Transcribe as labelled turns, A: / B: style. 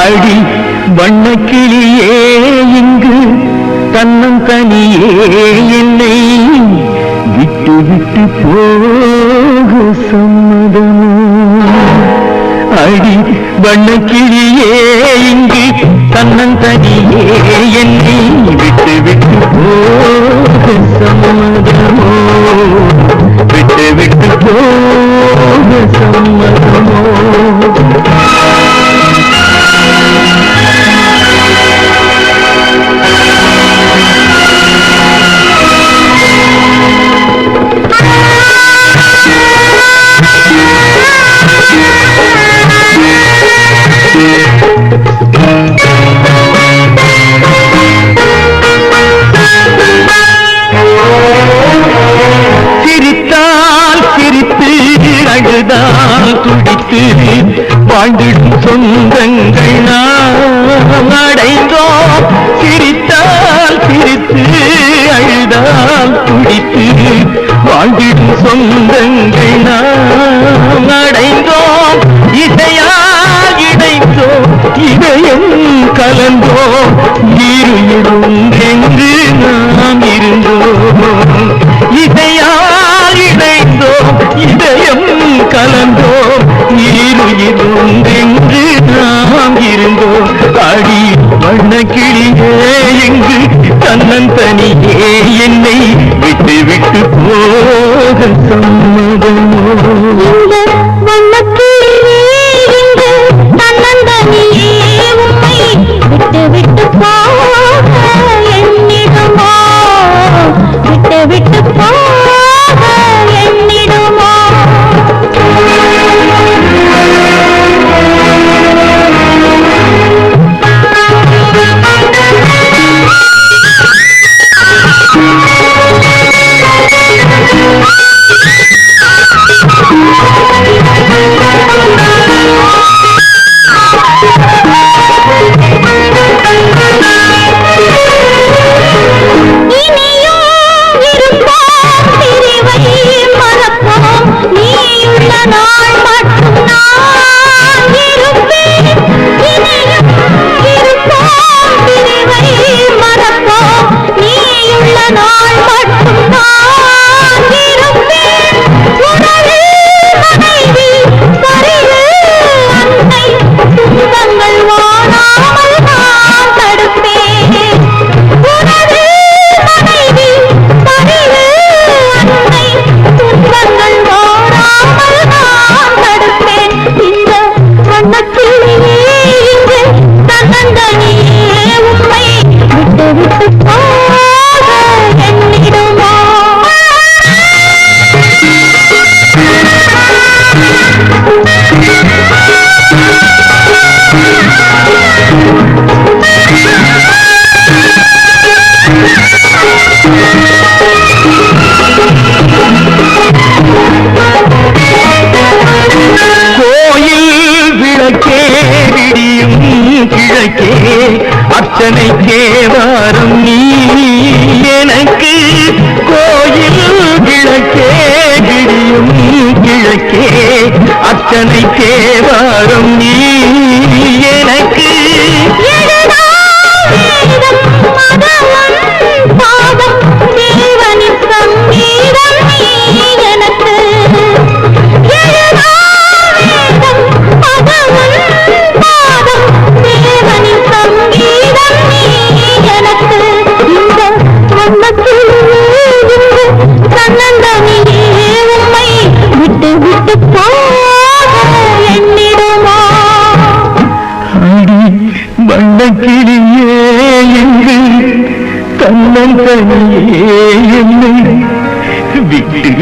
A: அடி வண்ணக்கிளியே இங்கு தன்னம் தனியே என்னை விட்டு விட்டு போக சம்மதமோ? அடி வண்ணக்கிளியே வாழ்ந்திடும் சொந்தங்கள் நாம் அடைந்தோம். சிரித்தால் சிரித்து அழுதால் துடித்து வாழ்ந்திடும் சொந்தங்கள் நாம் அடைந்தோம். இசையால் இணைந்தோம் இதயம் கலந்தோம். இருளும் என்று நாம் இருந்தோம். இசையால் எங்கு தன்னந்தனியே என்னை விட்டு விட்டு போக சம்மதமோ? கிழக்கே அர்ச்சனை தேவாரம் நீ. எனக்கு கோயில் கிழக்கே கிழியும் கிழக்கே அர்ச்சனை தேவாரம் நீ. வண்ணக்கிளியே எங்கு தன்னன் தனியே என்னை விட்டு விட்டு